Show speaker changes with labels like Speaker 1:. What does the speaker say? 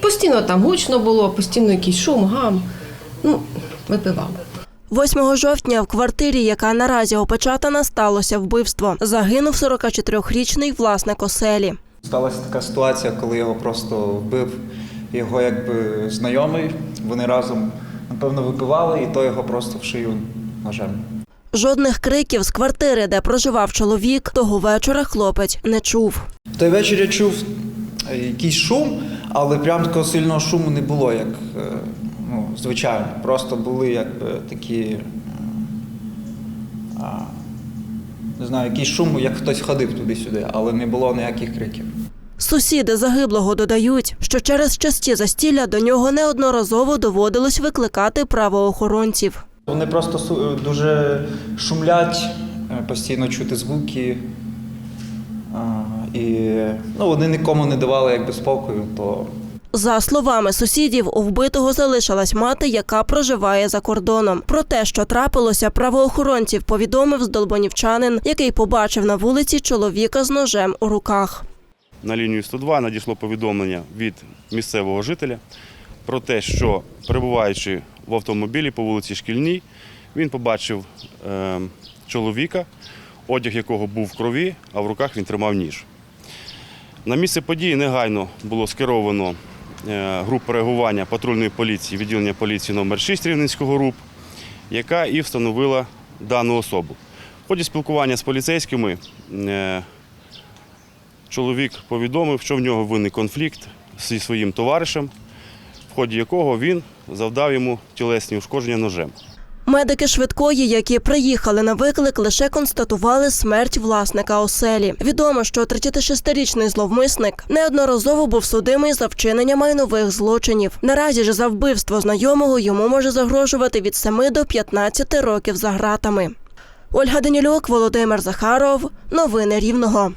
Speaker 1: Постійно там гучно було, постійно якийсь шум, гам. Ну, випивав.
Speaker 2: 8 жовтня в квартирі, яка наразі опечатана, сталося вбивство. Загинув 44-річний власник оселі.
Speaker 3: Сталася така ситуація, коли його просто вбив його якби знайомий. Вони разом, напевно, випивали, і то його просто в шию ножем.
Speaker 2: Жодних криків з квартири, де проживав чоловік, того вечора хлопець не чув.
Speaker 3: В той вечір я чув е, якийсь шум, але прям такого сильного шуму не було, як е, ну, звичайно. Просто були якби такі. е, А, не знаю, якийсь шум, як хтось ходив туди-сюди, але не було ніяких криків.
Speaker 2: Сусіди загиблого додають, що через часті застілля до нього неодноразово доводилось викликати правоохоронців.
Speaker 3: Вони просто дуже шумлять, е, постійно чути звуки. І ну, вони нікому не давали якби спокою, то
Speaker 2: За словами сусідів, у вбитого залишилась мати, яка проживає за кордоном. Про те, що трапилося, правоохоронців повідомив здолбонівчанин, який побачив на вулиці чоловіка з ножем у руках.
Speaker 4: На лінію 102 надійшло повідомлення від місцевого жителя про те, що перебуваючи в автомобілі по вулиці Шкільній, він побачив е, чоловіка, одяг якого був в крові, а в руках він тримав ніж. На місце події негайно було скеровано е, групу реагування патрульної поліції, відділення поліції номер 6 Рівненського РУП, яка і встановила дану особу. В ході спілкування з поліцейськими е, чоловік повідомив, що в нього виник конфлікт зі своїм товаришем, в ході якого він завдав йому тілесні ушкодження ножем.
Speaker 2: Медики швидкої, які приїхали на виклик, лише констатували смерть власника оселі. Відомо, що 36-річний зловмисник неодноразово був судимий за вчинення майнових злочинів. Наразі ж за вбивство знайомого йому може загрожувати від 7 до 15 років за ґратами. Ольга Данілюк, Володимир Захаров. Новини Рівного.